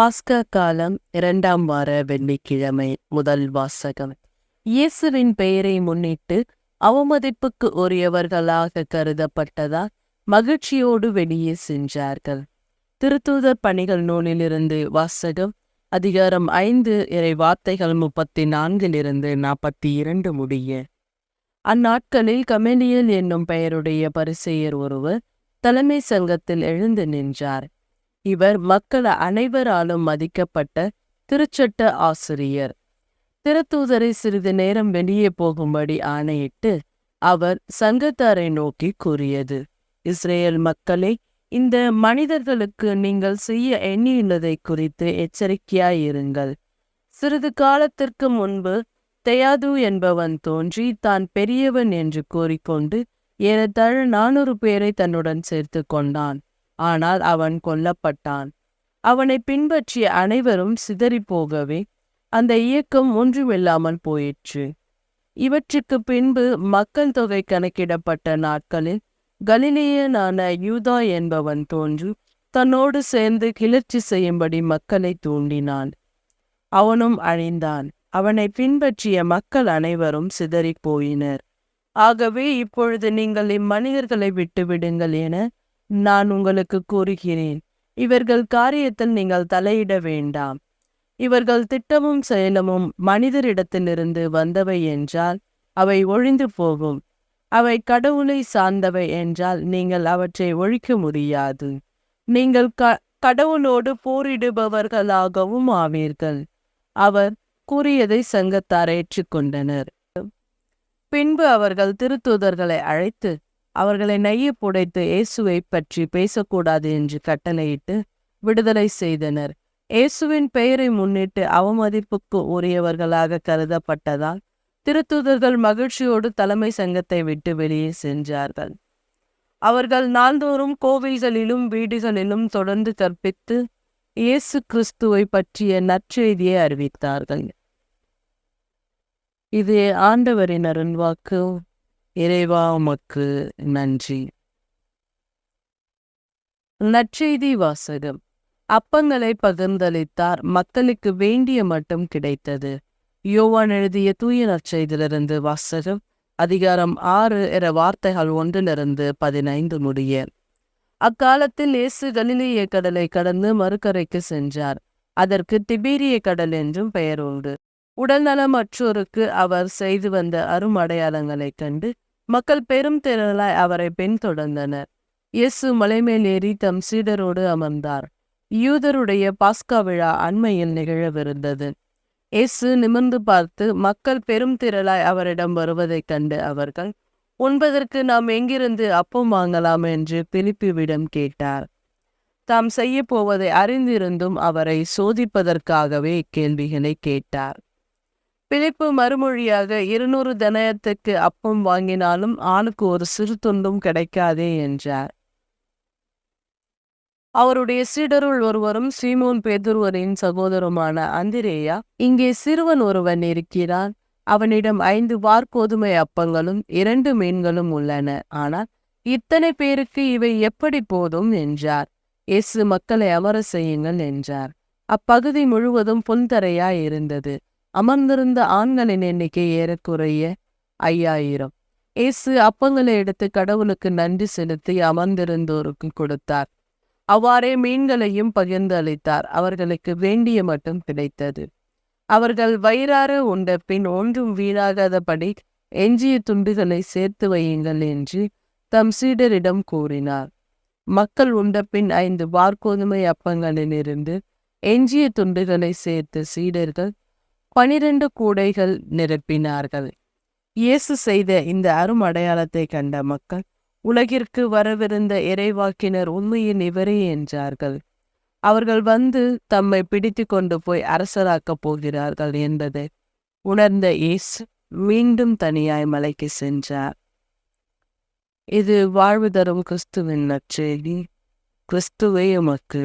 பாஸ்கா காலம் இரண்டாம் வார வெள்ளிக்கிழமை முதல் வாசகம். இயேசுவின் பெயரை முன்னிட்டு அவமதிப்புக்கு உரியவர்களாக கருதப்பட்டதால் மகிழ்ச்சியோடு வெளியே சென்றார்கள். திருத்தூதர் பணிகள் நூலிலிருந்து வாசகம் அதிகாரம் ஐந்து இறை வார்த்தைகள் முப்பத்தி நான்கிலிருந்து நாற்பத்தி இரண்டு முடிய. அந்நாட்களில் கமெலியல் என்னும் பெயருடைய பரிசெயர் ஒருவர் தலைமை சங்கத்தில் எழுந்து நின்றார். இவர் மக்கள் அனைவராலும் மதிக்கப்பட்ட திருச்சட்ட ஆசிரியர். திருத்தூதரை சிறிது நேரம் வெளியே போகும்படி ஆணையிட்டு அவர் சங்கத்தாரை நோக்கி கூறியது. இஸ்ரேல் மக்களே இந்த மனிதர்களுக்கு நீங்கள் செய்ய எண்ணியுள்ளதை குறித்து எச்சரிக்கையாயிருங்கள். சிறிது காலத்திற்கு முன்பு தெயாது என்பவன் தோன்றி தான் பெரியவன் என்று கூறிக்கொண்டு ஏறத்தாழ நானூறு பேரை தன்னுடன் சேர்த்து கொண்டான். ஆனால் அவன் கொல்லப்பட்டான். அவனை பின்பற்றிய அனைவரும் சிதறிப் போகவே அந்த இயக்கம் ஒன்றுமில்லாமல் போயிற்று. இவற்றுக்கு பின்பு மக்கள் தொகை கணக்கிடப்பட்ட நாட்களில் கலிலேயனான யூதா என்பவன் தோன்றி தன்னோடு சேர்ந்து கிளர்ச்சி செய்யும்படி மக்களை தூண்டினான். அவனும் அழிந்தான். அவனை பின்பற்றிய மக்கள் அனைவரும் சிதறிப் போயினர். ஆகவே இப்பொழுது நீங்கள் இம்மனிதர்களை விட்டுவிடுங்கள் என நான் உங்களுக்கு கூறுகிறேன். இவர்கள் காரியத்தில் நீங்கள் தலையிட வேண்டாம். இவர்கள் திட்டமும் செயலமும் மனிதரிடத்திலிருந்து வந்தவை என்றால் அவை ஒழிந்து போகும். அவை கடவுளை சார்ந்தவை என்றால் நீங்கள் அவற்றை ஒழிக்க முடியாது. நீங்கள் க கடவுளோடு போரிடுபவர்களாகவும் ஆவீர்கள். அவர் கூறியதை சங்கத்தார் ஏற்றுக்கொண்டனர். பின்பு அவர்கள் திருத்தூதர்களை அழைத்து அவர்களை நைய புடைத்து இயேசுவை பற்றி பேசக்கூடாது என்று கட்டளையிட்டு விடுதலை செய்தனர். இயேசுவின் பெயரை முன்னிட்டு அவமதிப்புக்கு உரியவர்களாக கருதப்பட்டதால் திருத்தூதர்கள் மகிழ்ச்சியோடு தலைமை சங்கத்தை விட்டு வெளியே சென்றார்கள். அவர்கள் நாள்தோறும் கோவில்களிலும் வீடுகளிலும் தொடர்ந்து கற்பித்து இயேசு கிறிஸ்துவை பற்றிய நற்செய்தியை அறிவித்தார்கள். இது ஆண்டவரின் அருள்வாக்கு. இறைவா உமக்கு நன்றி. நற்செய்தி வாசகம். அப்பங்களை பகிர்ந்தளித்தார். மக்களுக்கு வேண்டிய மட்டும் கிடைத்தது. யோவான் எழுதிய தூய நற்செய்தியிலிருந்து வாசகம் அதிகாரம் ஆறு என்ற வார்த்தைகள் ஒன்றிலிருந்து பதினைந்து முடிய. அக்காலத்தில் இயேசு கலிலேய கடலை கடந்து மறுக்கரைக்கு சென்றார். அதற்கு திபீரிய கடல் என்றும் பெயர் உண்டு. உடல்நலமற்றோருக்கு அவர் செய்து வந்த அரும் அடையாளங்களைக் கண்டு மக்கள் பெரும் திரளாய் அவரை பின்தொடர்ந்தனர். இயேசு மலைமேல் ஏறி தம் சீடரோடு அமர்ந்தார். யூதருடைய பாஸ்கா விழா அண்மையில் நிகழவிருந்தது. இயேசு நிமிர்ந்து பார்த்து மக்கள் பெரும் திரளாய் அவரிடம் வருவதைக் கண்டு அவர்கள் உண்பதற்கு நாம் எங்கிருந்து அப்பம் வாங்கலாம்? என்று பிலிப்பிவிடம் கேட்டார். தாம் செய்ய போவதை அறிந்திருந்தும் அவரை சோதிப்பதற்காகவே இக்கேள்விகளை கேட்டார். பிழைப்பு மறுமொழியாக இருநூறு தனயத்துக்கு அப்பம் வாங்கினாலும் ஆளுக்கு ஒரு சிறு துண்டும் கிடைக்காதே என்றார். அவருடைய சீடருள் ஒருவரும் சீமோன் பேதுருவரின் சகோதரமான அந்திரேயா இங்கே சிறுவன் ஒருவன் இருக்கிறான். அவனிடம் ஐந்து வார்கோதுமை அப்பங்களும் இரண்டு மீன்களும் உள்ளன. ஆனால் இத்தனை பேருக்கு இவை எப்படி போதும் என்றார். இயேசு மக்களை அமர செய்யுங்கள் என்றார். அப்பகுதி முழுவதும் புன்தரையாய் இருந்தது. அமர்ந்திருந்த ஆண்களின் எண்ணிக்கை ஏறக்குறைய ஐயாயிரம். இயேசு அப்பங்களை எடுத்து கடவுளுக்கு நன்றி செலுத்தி அமர்ந்திருந்தோருக்கு கொடுத்தார். அவ்வாறே மீன்களையும் பகிர்ந்து அளித்தார். அவர்களுக்கு வேண்டிய மட்டும் கிடைத்தது. அவர்கள் வயிறார உண்ட பின் ஒன்றும் வீணாகாதபடி எஞ்சிய துண்டுகளை சேர்த்து வையுங்கள் என்று தம் சீடரிடம் கூறினார். மக்கள் உண்ட பின் ஐந்து வார்கோதுமை அப்பங்களிலிருந்து எஞ்சிய துண்டுகளை சேர்த்து சீடர்கள் பனிரெண்டு கூடைகள் நிரப்பினார்கள். இயேசு செய்த இந்த அருமடையாளத்தை கண்ட மக்கள் உலகிற்கு வரவிருந்த இறைவாக்கினர் உண்மையின் இவரே என்றார்கள். அவர்கள் வந்து தம்மை பிடித்து கொண்டு போய் அரசராக்கப் போகிறார்கள் என்பதை உணர்ந்த இயேசு மீண்டும் தனியாய் மலைக்கு சென்றார். இது வாழ்வு தரும் கிறிஸ்துவின் நற்செய்தி. கிறிஸ்துவே உமக்கு